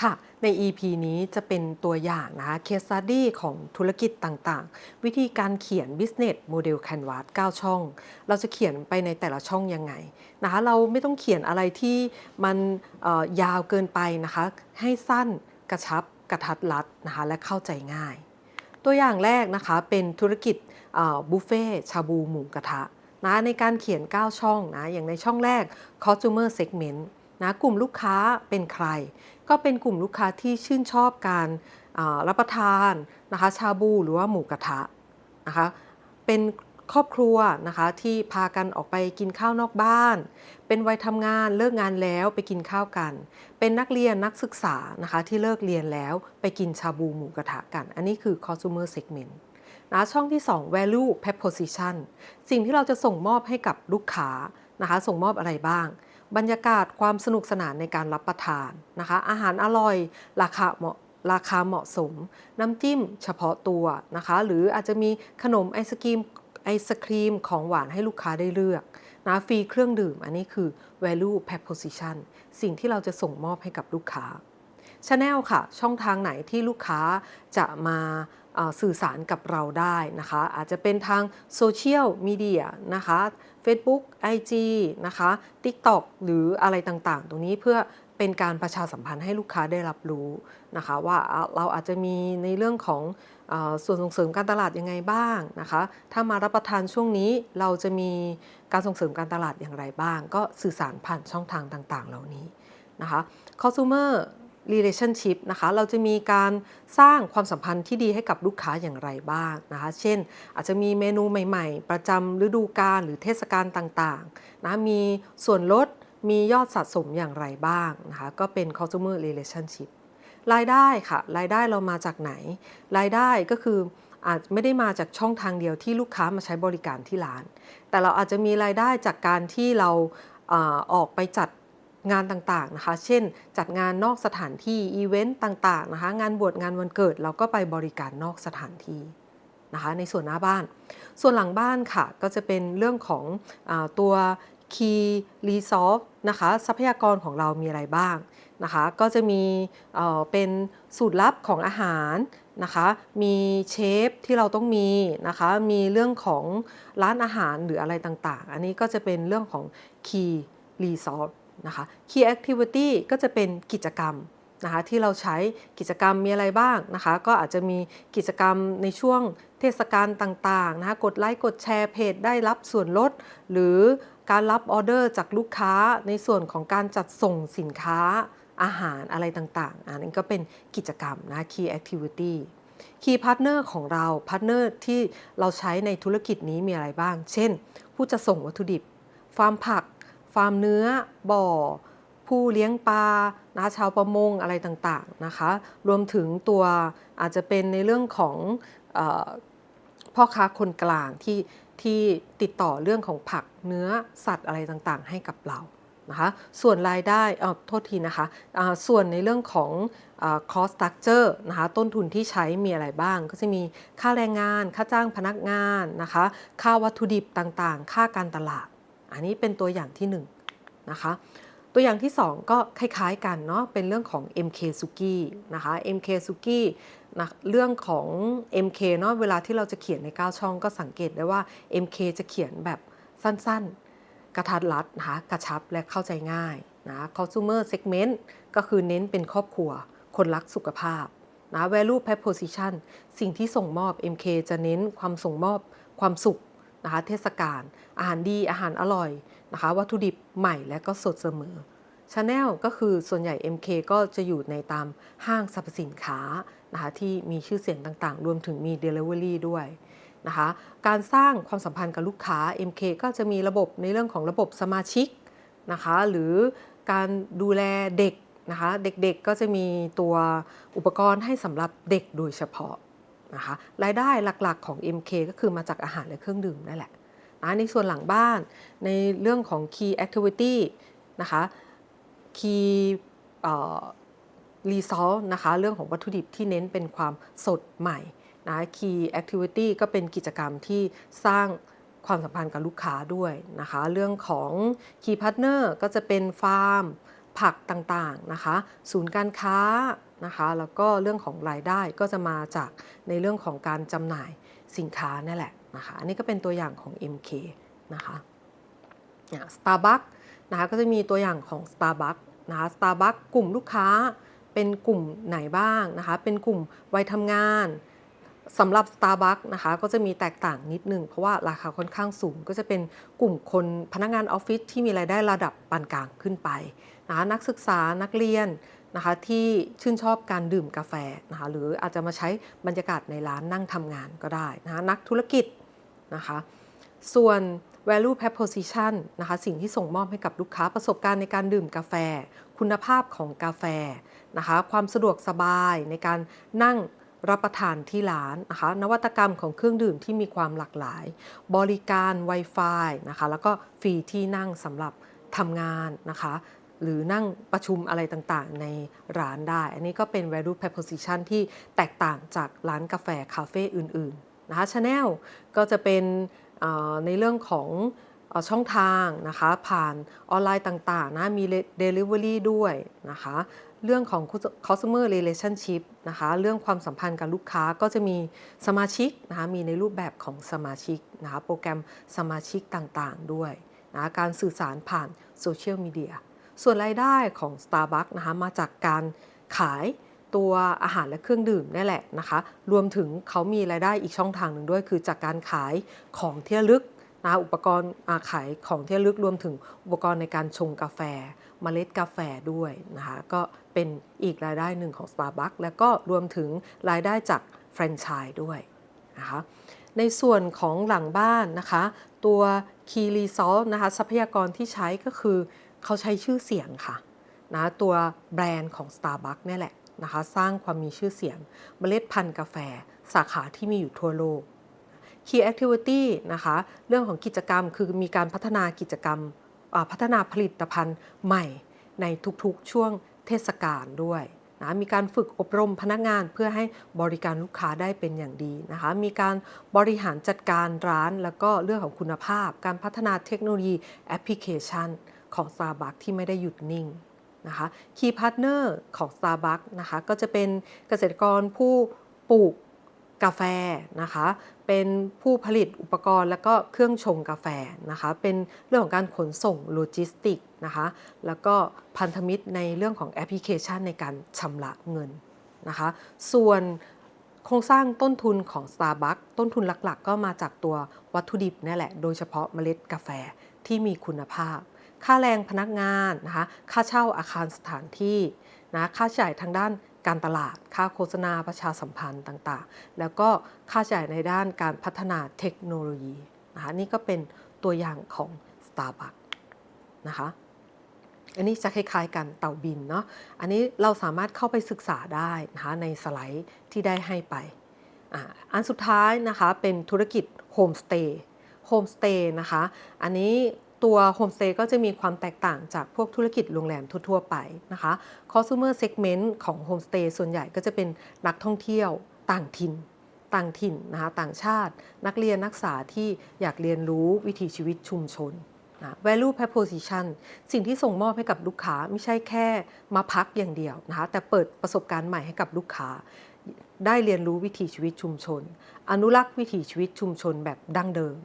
ค่ะ ใน EP นี้จะเป็นตัวอย่างนะคะ case study ของธุรกิจต่างๆ วิธีการเขียน business model canvas 9 ช่อง เราจะเขียนไปในแต่ละช่องยังไงนะคะเราไม่ต้องเขียนอะไรที่มันยาวเกินไปนะคะ ให้สั้นกระชับกระทัดรัดนะคะและเข้าใจง่าย ตัวอย่างแรกนะคะเป็นธุรกิจบุฟเฟ่ชาบูหมูกระทะนะในการเขียน 9 ช่องนะอย่างในช่องแรก consumer segment นะกลุ่มลูกค้าเป็นใคร ก็เป็นกลุ่มลูกค้าที่ชื่นชอบการรับประทานนะคะชาบูหรือว่าหมูกระทะนะคะเป็น ครอบครัวนะคะที่พากันออกไปกินข้าวนอกบ้าน เป็นวัยทำงานเลิกงานแล้วไปกินข้าวกัน เป็นนักเรียนนักศึกษานะคะที่เลิกเรียนแล้วไปกินชาบูหมูกระทะกัน อันนี้คือ consumer segment นะช่องที่ 2 value proposition สิ่งที่เราจะส่งมอบให้กับลูกค้านะคะ ส่งมอบอะไรบ้าง บรรยากาศความสนุกสนานในการรับประทานนะคะ อาหารอร่อย ราคาเหมาะราคาเหมาะสม น้ำจิ้มเฉพาะตัวนะคะ หรืออาจจะมีขนมไอศกรีม ไอศครีมของหวานให้ลูกค้าได้เลือกนะฟรีเครื่องดื่มอันนี้คือ value proposition สิ่งที่เราจะส่งมอบให้กับลูกค้า Channel ค่ะ ช่องทางไหนที่ลูกค้าจะมาสื่อสารกับเราได้นะคะ อาจจะเป็นทางโซเชียลมีเดียนะคะ Facebook IG นะคะ TikTok หรืออะไรต่างๆ ตรงนี้เพื่อเป็นการประชาสัมพันธ์ให้ลูกค้าได้รับรู้นะคะ ว่าเราอาจจะมีในเรื่องของ ส่วนส่งเสริมการตลาดยังไงบ้างนะคะ ถ้ามารับประทานช่วงนี้เราจะมีการส่งเสริมการตลาดอย่างไรบ้าง ก็สื่อสารผ่านช่องทางต่าง ๆ เหล่านี้นะคะ consumer relationship นะคะ เราจะมีการสร้างความสัมพันธ์ที่ดีให้กับลูกค้าอย่างไรบ้างนะคะ เช่น อาจจะมีเมนูใหม่ ๆ ประจำฤดูกาลหรือเทศกาลต่างๆนะมีส่วนลดมียอดสะสมอย่างไรบ้างนะคะ ก็เป็น consumer relationship รายได้ค่ะ รายได้เรามาจากไหน รายได้ก็คืออาจไม่ได้มาจากช่องทางเดียวที่ลูกค้ามาใช้บริการที่ร้าน แต่เราอาจจะมีรายได้จากการที่เราออกไปจัดงานต่างๆนะคะ เช่น จัดงานนอกสถานที่อีเวนต์ต่างๆนะคะ งานบวชงานวันเกิดเราก็ไปบริการนอกสถานที่นะคะในส่วนหน้าบ้าน ส่วนหลังบ้านค่ะก็จะเป็นเรื่องของอตัว Key Resource นะคะทรัพยากรของเรามีอะไรบ้างนะคะก็จะมีเเป็นสูตรลับของอาหารนะคะมีเชฟที่เราต้องมีนะคะมีเรื่องของร้านอาหารหรืออะไรต่างๆ อันนี้ก็จะเป็นเรื่องของ Key Resource นะคะ Key Activity ก็จะเป็นกิจกรรมนะคะที่เราใช้กิจกรรมมีอะไรบ้างนะคะ ก็อาจจะมีกิจกรรมในช่วงเทศกาลต่างๆนะคะกดไลค์กดแชร์เพจได้รับส่วนลด หรือ การรับออเดอร์จากลูกค้าในส่วนของการจัดส่งสินค้าอาหารอะไรต่างๆอันนี้ก็เป็นกิจกรรมนะ Key Activity Key Partner ของเรา Partner ที่เราใช้ในธุรกิจนี้มีอะไรบ้าง เช่น ผู้จะส่งวัตถุดิบ ฟาร์มผัก ฟาร์มเนื้อ บ่อ ผู้เลี้ยงปลานะชาวประมงอะไรต่างๆนะคะ รวมถึงตัวอาจจะเป็นในเรื่องของอพ่อค้าคนกลางที่ ที่ติดต่อเรื่องของผักเนื้อสัตว์อะไรต่างๆ ให้กับเรานะคะส่วนรายได้เออโทษทีนะคะะส่วนในเรื่องของอ cost structure นะคะต้นทุนที่ใช้มีอะไรบ้าง ก็จะมีค่าแรงงาน ค่าจ้างพนักงานนะคะค่าวัตถุดิบต่างๆ ค่าการตลาด อันนี้เป็นตัวอย่างที่หนึ่งนะคะ ตัวอย่างที่ 2 ก็คล้ายๆกันเนาะเป็นเรื่องของ MK Suki นะคะ MK Suki นะเรื่องของ MK เนาะเวลาที่เราจะเขียนใน 9 ช่องก็สังเกตได้ว่า MK จะเขียนแบบสั้นๆ กระทัดรัดนะคะกระชับและเข้าใจง่ายนะ consumer segment ก็คือเน้นเป็นครอบครัว คนรักสุขภาพนะ value proposition สิ่งที่ส่งมอบ MK จะเน้นความส่งมอบความสุข นะคะเทศกาลอาหารดีอาหารอร่อยนะคะวัตถุดิบใหม่และก็สดเสมอ Channel ก็คือส่วนใหญ่ MK ก็จะอยู่ในตามห้างสรรพสินค้านะคะที่มีชื่อเสียงต่างๆ รวมถึงมี Delivery ด้วยนะคะการสร้างความสัมพันธ์กับลูกค้า MK ก็จะมีระบบในเรื่องของระบบสมาชิกนะคะหรือการดูแลเด็กนะคะเด็กๆก็จะมีตัวอุปกรณ์ให้สำหรับเด็กโดยเฉพาะ นะคะรายได้หลักๆของ MK ก็คือมาจากอาหารและเครื่องดื่มนั่นแหละนะในส่วนหลังบ้านในเรื่องของ Key Activity นะคะ Key รีซอสนะคะเรื่องของวัตถุดิบที่เน้นเป็นความสดใหม่นะ Key Activity ก็เป็นกิจกรรมที่สร้างความสัมพันธ์กับลูกค้าด้วยนะคะ เรื่องของ Key Partner ก็จะเป็นฟาร์ม ผักต่างๆนะคะ ศูนย์การค้า นะคะ แล้วก็เรื่องของรายได้ก็จะมาจากในเรื่องของการจำหน่ายสินค้านี่แหละนะคะ อันนี้ก็เป็นตัวอย่างของ MK นะคะสตาร์บัคนะคะก็จะมีตัวอย่างของ Starbucks นะคะ Starbucks กลุ่มลูกค้าเป็นกลุ่มไหนบ้างนะคะ เป็นกลุ่มวัยทำงานสำหรับ Starbucks นะคะก็จะมีแตกต่างนิดนึง เพราะว่าราคาค่อนข้างสูง ก็จะเป็นกลุ่มคนพนักงานออฟฟิศที่มีรายได้ระดับปานกลางขึ้นไปนะคะนักศึกษานักเรียน นะคะที่ชื่นชอบการดื่มกาแฟนะคะหรืออาจจะมาใช้บรรยากาศในร้านนั่งทำงานก็ได้นะคะนักธุรกิจนะคะส่วน value proposition นะคะสิ่งที่ส่งมอบให้กับลูกค้าประสบการณ์ในการดื่มกาแฟ คุณภาพของกาแฟนะคะความสะดวกสบายในการนั่งรับประทานที่ร้านนะคะนวัตกรรมของเครื่องดื่มที่มีความหลากหลาย บริการ Wi-Fi นะคะแล้วก็ฟรีที่นั่งสำหรับทำงานนะคะ หรือนั่งประชุมอะไรต่างๆ ในร้านได้ อันนี้ก็เป็น value proposition ที่แตกต่างจากร้านกาแฟคาเฟ่อื่นๆนะคะ Channel ก็จะเป็นในเรื่องของช่องทางนะคะผ่านออนไลน์ต่างๆนะมี Delivery ด้วยนะคะเรื่องของ customer relationship นะคะเรื่องความสัมพันธ์กับลูกค้าก็จะมีสมาชิกนะคะมีในรูปแบบของสมาชิกนะคะโปรแกรมสมาชิกต่างๆด้วยนะการสื่อสารผ่านโซเชียลมีเดีย ส่วนรายได้ของ Starbucks นะคะมาจากการขายตัวอาหารและเครื่องดื่มนี่แหละนะคะ รวมถึงเขามีรายได้อีกช่องทางหนึ่งด้วย คือจากการขายของที่ระลึกนะอุปกรณ์ขายของที่ระลึกรวมถึงอุปกรณ์ในการชงกาแฟมเมล็ดกาแฟด้วยนะคะก็เป็นอีกรายได้หนึ่งของ Starbucks แล้วก็รวมถึงรายได้จากแฟรนไชส์ด้วยนะคะในส่วนของหลังบ้านนะคะ ตัว Key Resource นะคะทรัพยากรที่ใช้ก็คือเขาใช้ชื่อเสียงค่ะนะตัวแบรนด์ของ Starbucks นี่แหละนะคะสร้างความมีชื่อเสียงเมล็ดพันธุ์กาแฟ สาขาที่มีอยู่ทั่วโลก Key Activity นะคะเรื่องของกิจกรรมคือมีการพัฒนากิจกรรมพัฒนาผลิตภัณฑ์ใหม่ในทุกๆช่วงเทศกาลด้วย นะมีการฝึกอบรมพนักงานเพื่อให้บริการลูกค้าได้เป็นอย่างดีนะคะมีการบริหารจัดการร้าน แล้วก็เรื่องของคุณภาพ การพัฒนาเทคโนโลยีแอปพลิเคชัน ของ Starbucks ที่ไม่ได้หยุดนิ่งนะคะคีย์พาร์ทเนอร์ของ Starbucks นะคะก็จะเป็นเกษตรกรผู้ปลูก กาแฟนะคะ เป็นผู้ผลิตอุปกรณ์และก็เครื่องชงกาแฟนะคะ เป็นเรื่องของการขนส่งโลจิสติกนะคะ แล้วก็พันธมิตรในเรื่องของแอปพลิเคชันในการชำระเงินนะคะ ส่วนโครงสร้างต้นทุนของ Starbucks ต้นทุนหลักๆ ก็มาจากตัววัตถุดิบนี่แหละ โดยเฉพาะเมล็ดกาแฟที่มีคุณภาพ ค่าแรงพนักงานนะคะ ค่าเช่าอาคารสถานที่นะ ค่าใช้จ่ายทางด้าน การตลาด ค่าโฆษณาประชาสัมพันธ์ต่างๆ แล้วก็ค่าใช้จ่ายในด้านการพัฒนาเทคโนโลยีนะคะนี่ก็เป็นตัวอย่างของ Starbucks นะคะอันนี้จะคล้ายๆกันเต่าบินเนาะ อันนี้เราสามารถเข้าไปศึกษาได้นะคะในสไลด์ที่ได้ให้ไปอันสุดท้ายนะคะเป็นธุรกิจโฮมสเตย์ โฮมสเตย์นะคะ อันนี้ ตัวโฮมสเตย์ก็จะมีความแตกต่างจากพวกธุรกิจโรงแรมทั่ว ๆ ไปนะคะ consumer segment ของโฮมสเตย์ส่วนใหญ่ก็จะเป็นนักท่องเที่ยวต่างถิ่นต่างถิ่นนะคะต่างชาติ นักเรียนนักศึกษาที่อยากเรียนรู้วิถีชีวิตชุมชนนะ value proposition สิ่งที่ส่งมอบให้กับลูกค้าไม่ใช่แค่มาพักอย่างเดียวนะคะแต่เปิดประสบการณ์ใหม่ให้กับลูกค้า ได้เรียนรู้วิถีชีวิตชุมชน อนุรักษ์วิถีชีวิตชุมชนแบบดั้งเดิม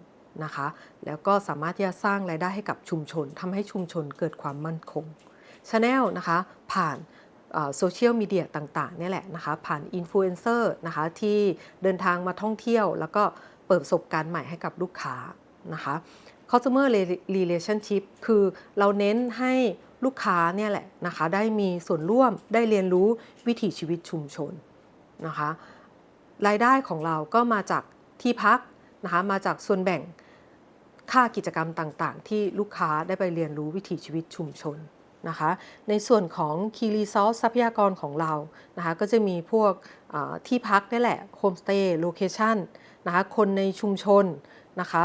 นะคะ แล้วก็สามารถที่จะสร้างรายได้ให้กับชุมชนทำให้ชุมชนเกิดความมั่นคงชาแนลนะคะผ่านโซเชียลมีเดียต่างๆนี่แหละนะคะผ่านอินฟลูเอนเซอร์นะคะที่เดินทางมาท่องเที่ยว แล้วก็เปิดประสบการณ์ใหม่ให้กับลูกค้านะคะ customer relationship คือเราเน้นให้ลูกค้าเนี่ยแหละนะคะได้มีส่วนร่วมได้เรียนรู้วิถีชีวิตชุมชนนะคะรายได้ของเราก็มาจากที่พักนะคะมาจากส่วนแบ่ง ค่ากิจกรรมต่างๆ ที่ลูกค้าได้ไปเรียนรู้วิถีชีวิตชุมชนนะคะ ในส่วนของคีรีซอสทรัพยากรของเรานะคะก็จะมีพวกที่พักนี่แหละโฮมสเตย์โลเคชันนะคะคนในชุมชนนะคะ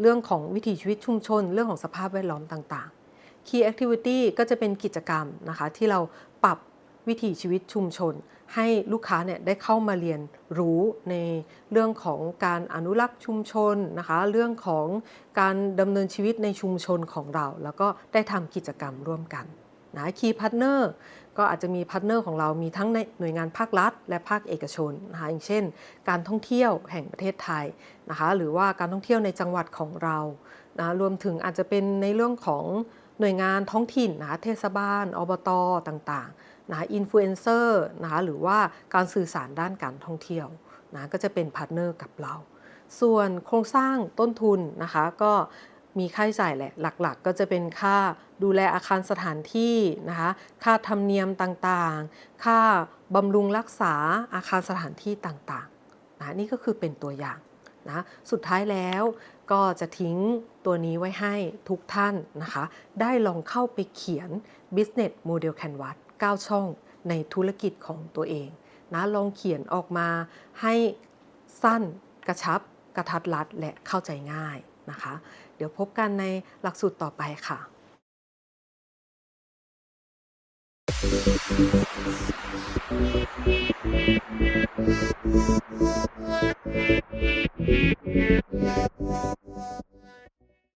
เรื่องของวิถีชีวิตชุมชน เรื่องของสภาพแวดล้อมต่างๆ Key Activity ก็จะเป็นกิจกรรมนะคะที่เราปรับ วิถีชีวิตชุมชน ให้ลูกค้าเนี่ยได้เข้ามาเรียนรู้ในเรื่องของการอนุรักษ์ชุมชนนะคะ เรื่องของการดำเนินชีวิตในชุมชนของเรา แล้วก็ได้ทำกิจกรรมร่วมกันนะคีย์พาร์ทเนอร์ก็อาจจะมีพาร์ทเนอร์ของเรามีทั้งในหน่วยงานภาครัฐ และภาคเอกชนนะคะอย่างเช่น การท่องเที่ยวแห่งประเทศไทยนะคะหรือว่าการท่องเที่ยวในจังหวัดของเรานะรวมถึงอาจจะเป็นในเรื่องของหน่วยงานท้องถิ่นนะคะเทศบาลอบตต่างๆ นะอินฟลูเอนเซอร์นะคะหรือว่าการสื่อสารด้านการท่องเที่ยวนะก็จะเป็นพาร์ทเนอร์กับเรา ส่วนโครงสร้างต้นทุนนะคะก็มีค่าใช้จ่ายแหละหลักๆ ก็จะเป็นค่าดูแลอาคารสถานที่นะคะค่าธรรมเนียมต่างๆ ค่าบำรุงรักษาอาคารสถานที่ต่างๆนะนี่ก็คือเป็นตัวอย่างนะสุดท้ายแล้วก็จะทิ้งตัวนี้ไว้ให้ทุกท่านนะคะ ได้ลองเข้าไปเขียน Business Model Canvas 9 ช่องในธุรกิจของตัวเองนะลองเขียนออกมาให้สั้นกระชับกระทัดรัดและเข้าใจง่ายนะคะ เดี๋ยวพบกันในหลักสูตรต่อไปค่ะ